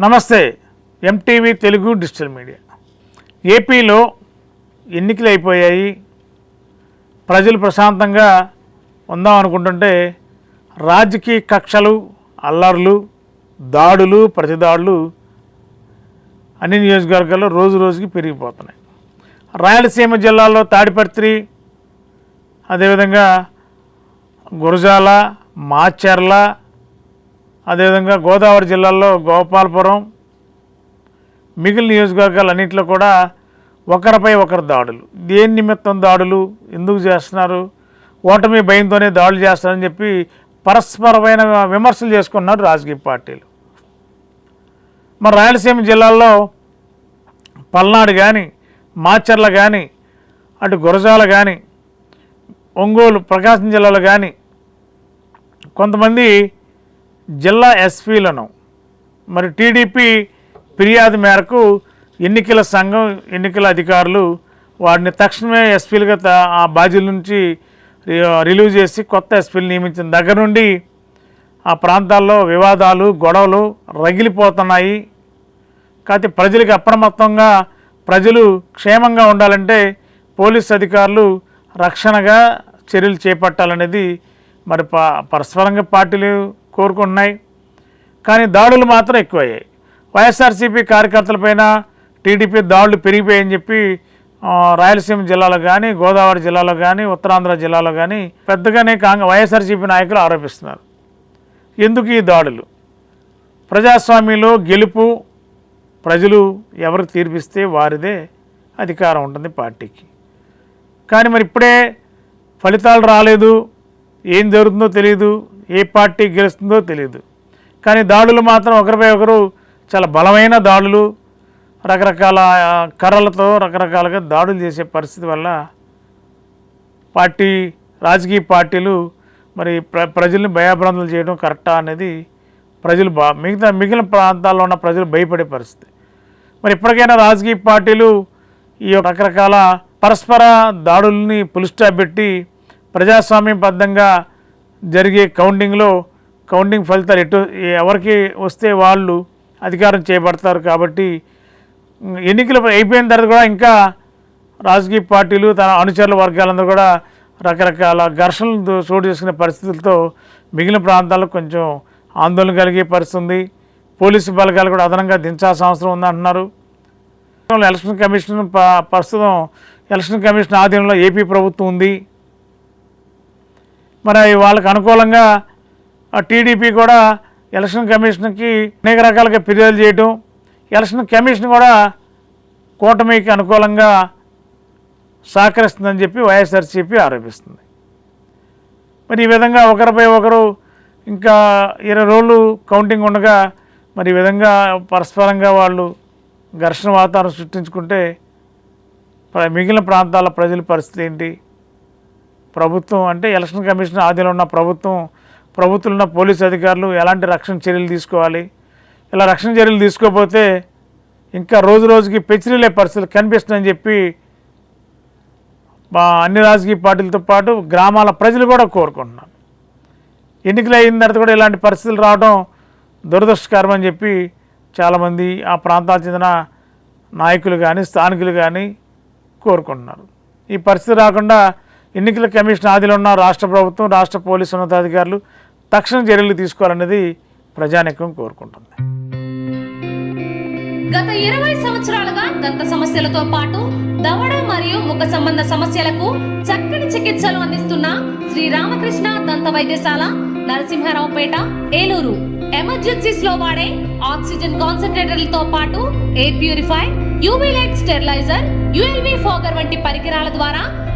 నమస్తే MTV Telugu digital media. ఏపీలో ఎన్నికలు అయిపోయాయి. ప్రజలు ప్రశాంతంగా ఉందాం అనుకుంటుంటే రాజకీయ కక్షలు అల్లర్లు దాడులు ప్రతిదాడులు అన్ని నియోజకవర్గాల్లో రోజు రోజుకి పెరిగిపోతున్నాయి. రాయలసీమ జిల్లాలో తాడిపత్రి అదేవిధంగా గురజాల మాచర్ల అదేవిధంగా గోదావరి జిల్లాలో గోపాలపురం మిగిలిన నియోజకవర్గాలన్నింటిలో కూడా ఒకరిపై ఒకరు దాడులు. దేని నిమిత్తం దాడులు? ఎందుకు చేస్తున్నారు? ఓటమి భయంతోనే దాడులు చేస్తారని చెప్పి పరస్పరమైన విమర్శలు చేసుకున్నారు రాజకీయ పార్టీలు. మరి రాయలసీమ జిల్లాల్లో పల్నాడు కానీ మాచర్ల కానీ అటు గురజాల కానీ ఒంగోలు ప్రకాశం జిల్లాలో కానీ కొంతమంది జిల్లా ఎస్పీలను మరి టీడీపీ ఫిర్యాదు మేరకు ఎన్నికల సంఘం ఎన్నికల అధికారులు వారిని తక్షణమే ఎస్పీలుగా ఆ బాధ్యుల నుంచి రిలీవ్ చేసి కొత్త ఎస్పీలు నియమించిన దగ్గర నుండి ఆ ప్రాంతాల్లో వివాదాలు గొడవలు రగిలిపోతున్నాయి. కాకపోతే ప్రజలకు అప్రమత్తంగా ప్రజలు క్షేమంగా ఉండాలంటే పోలీస్ అధికారులు రక్షణగా చర్యలు చేపట్టాలనేది మరి ప పరస్పరంగా పార్టీలు కోరుకుంటున్నాయి. కానీ దాడులు మాత్రం ఎక్కువయ్యాయి. వైఎస్ఆర్సీపీ కార్యకర్తలపైన టీడీపీ దాడులు పెరిగిపోయాయని చెప్పి రాయలసీమ జిల్లాలో కానీ గోదావరి జిల్లాలో కానీ ఉత్తరాంధ్ర జిల్లాలో కానీ పెద్దగానే కాంగ్రెస్ వైఎస్ఆర్సీపీ నాయకులు ఆరోపిస్తున్నారు. ఎందుకు ఈ దాడులు? ప్రజాస్వామ్యంలో గెలుపు ప్రజలు ఎవరికి తీర్పిస్తే వారిదే అధికారం ఉంటుంది పార్టీకి. కానీ మరి ఇప్పుడే ఫలితాలు రాలేదు. ఏం జరుగుతుందో తెలియదు ఏ పార్టీ గెలుస్తుందో తెలియదు కానీ దాడులు మాత్రం ఒకరిపై ఒకరు చాలా బలమైన దాడులు రకరకాల కర్రలతో రకరకాలుగా దాడులు చేసే పరిస్థితి వల్ల పార్టీ రాజకీయ పార్టీలు మరి ప్ర ప్రజల్ని భయాభ్రాంతులు చేయడం కరెక్టా అనేది ప్రజలు బా మిగతా మిగిలిన ప్రాంతాల్లో ఉన్న ప్రజలు భయపడే పరిస్థితి. మరి ఇప్పటికైనా రాజకీయ పార్టీలు ఈ రకరకాల పరస్పర దాడుల్ని పులిస్టాప్ పెట్టి ప్రజాస్వామ్యబద్ధంగా జరిగే కౌంటింగ్లో కౌంటింగ్ ఫలితాలు ఎటు ఎవరికి వస్తే వాళ్ళు అధికారం చేపడతారు కాబట్టి ఎన్నికలు అయిపోయిన తర్వాత కూడా ఇంకా రాజకీయ పార్టీలు తన అనుచరుల వర్గాలందరూ కూడా రకరకాల ఘర్షణలు చోటు చేసుకునే పరిస్థితులతో మిగిలిన ప్రాంతాల్లో కొంచెం ఆందోళన కలిగే పరిస్థితి ఉంది. పోలీసు బలగాలు కూడా అదనంగా దించాల్సిన అవసరం ఉందంటున్నారు. ఎలక్షన్ కమిషన్ ప- ప్రస్తుతం ఎలక్షన్ కమిషన్ ఆధీనంలో ఏపీ ప్రభుత్వం ఉంది. మరి వాళ్ళకి అనుకూలంగా ఆ టీడీపీ కూడా ఎలక్షన్ కమిషన్కి అనేక రకాలుగా ఫిర్యాదు చేయటం ఎలక్షన్ కమిషన్ కూడా కూటమికి అనుకూలంగా సహకరిస్తుందని చెప్పి వైఎస్ఆర్సీపీ ఆరోపిస్తుంది. మరి ఈ విధంగా ఒకరిపై ఒకరు ఇంకా ఇరవై రోజులు కౌంటింగ్ ఉండగా మరి ఈ విధంగా పరస్పరంగా వాళ్ళు ఘర్షణ వాతావరణం సృష్టించుకుంటే మిగిలిన ప్రాంతాల ప్రజల పరిస్థితి ఏంటి? ప్రభుత్వం అంటే ఎలక్షన్ కమిషన్ ఆధీనంలో ఉన్న ప్రభుత్వం ప్రభుత్వంలో ఉన్న పోలీసు అధికారులు ఎలాంటి రక్షణ చర్యలు తీసుకోవాలి? ఇలా రక్షణ చర్యలు తీసుకోకపోతే ఇంకా రోజు రోజుకి పెచ్చిరిలే పరిస్థితులు కనిపిస్తుందని చెప్పి మా అన్ని రాజకీయ పార్టీలతో పాటు గ్రామాల ప్రజలు కూడా కోరుకుంటున్నారు. ఎన్నికలు అయిన తర్వాత కూడా ఇలాంటి పరిస్థితులు రావడం దురదృష్టకరం అని చెప్పి చాలామంది ఆ ప్రాంతాలకు చెందిన నాయకులు కానీ స్థానికులు కానీ కోరుకుంటున్నారు. ఈ పరిస్థితి రాకుండా ఎన్నికల కమిషన్ ఆదిలో ఉన్న రాష్ట్ర ప్రభుత్వం రాష్ట్ర పోలీసు ఉన్నతాధికారులు తక్షణ చర్యలు తీసుకోవాలన్నది ప్రజానికం కోరుకుంటుంది. గత ఇరవై సంవత్సరాలుగా దంత సమస్యలతో పాటు దవడ మరియు ముఖ సంబంధ సమస్యలకు చక్కని చికిత్సలు అందిస్తున్న శ్రీ రామకృష్ణ దంత వైద్యశాల నరసింహారావుపేట ఏలూరు. ఎమర్జెన్సీస్లో వాడే ఆక్సిజన్ కాన్సన్ట్రేటర్లతో పాటు air purify UV light steriliser ULV fogger వంటి పరికరాల ద్వారా